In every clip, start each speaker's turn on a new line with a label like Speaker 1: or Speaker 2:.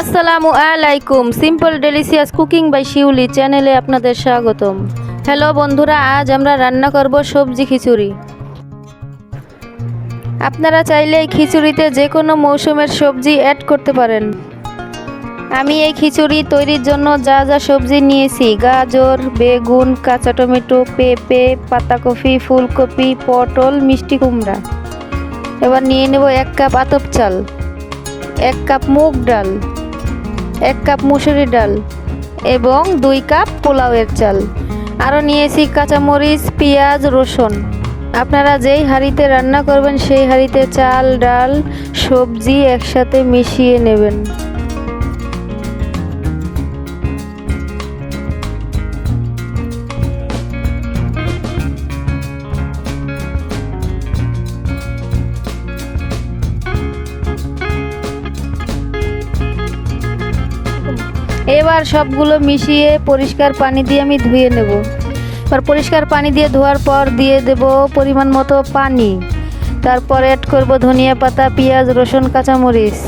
Speaker 1: আসসালামু আলাইকুম। Simple delicious cooking by Shiuli চ্যানেলে আপনাদের স্বাগতম। হ্যালো বন্ধুরা, আজ আমরা রান্না করব সবজি খিচুড়ি। আপনারা চাইলে এই খিচুড়িতে যে কোনো মৌসুমের সবজি অ্যাড করতে পারেন। আমি এই খিচুড়ি তৈরির জন্য যা যা সবজি নিয়েছি, গাজর, বেগুন, কাঁচা টমেটো, পেঁপে, পাতাকপি, ফুলকপি, পটল, মিষ্টি কুমড়া। এবার নিয়ে নেব এক কাপ আতপ চাল, এক কাপ মুগ ডাল। এক কাপ মুসুরি ডাল এবং দুই কাপ পোলাওয়ের চাল। আরও নিয়েছি কাঁচামরিচ, পেঁয়াজ, রসুন। আপনারা যেই হাঁড়িতে রান্না করবেন, সেই হাঁড়িতে চাল, ডাল, সবজি একসাথে মিশিয়ে নেবেন। এবার সবগুলো মিশিয়ে পরিষ্কার পানি দিয়ে আমি ধুয়ে নেব। এবার পরিষ্কার পানি দিয়ে ধোয়ার পর দিয়ে দেব পরিমাণ মতো পানি। তারপর অ্যাড করব ধনিয়া পাতা, পেঁয়াজ, রসুন, কাঁচামরিচ।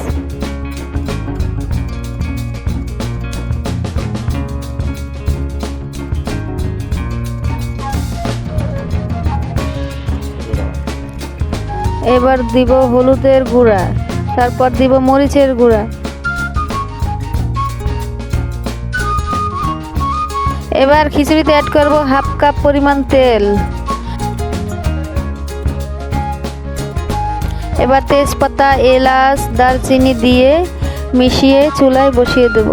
Speaker 1: এবার দিব হলুদের গুঁড়া, তারপর দিব মরিচের গুঁড়া। এবার খিচুড়িতে অ্যাড করব হাফ কাপ পরিমাণ তেল। এবার তেজপাতা, এলাচ, দারচিনি দিয়ে মিশিয়ে চুলায় বসিয়ে দেব।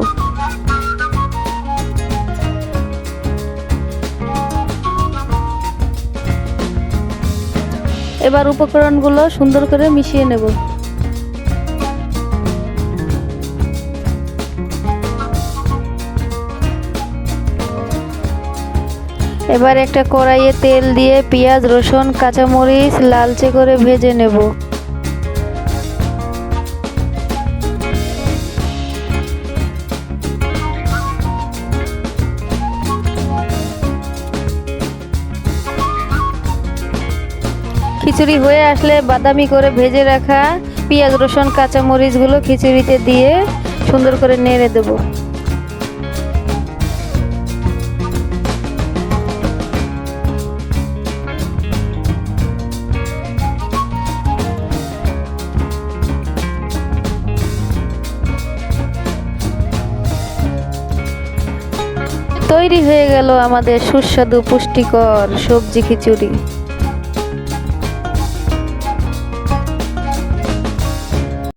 Speaker 1: এবার উপকরণগুলো সুন্দর করে মিশিয়ে নেব। এবার একটা কড়াইয়ে তেল দিয়ে পেঁয়াজ, রসুন, কাঁচামরিচ লালচে করে ভেজে নেব। খিচুড়ি হয়ে আসলে বাদামি করে ভেজে রাখা পেঁয়াজ, রসুন, কাঁচামরিচগুলো খিচুড়িতে দিয়ে সুন্দর করে নেড়ে দেবো। তৈরি হয়ে গেল আমাদের সুস্বাদু পুষ্টিকর সবজি খিচুড়ি।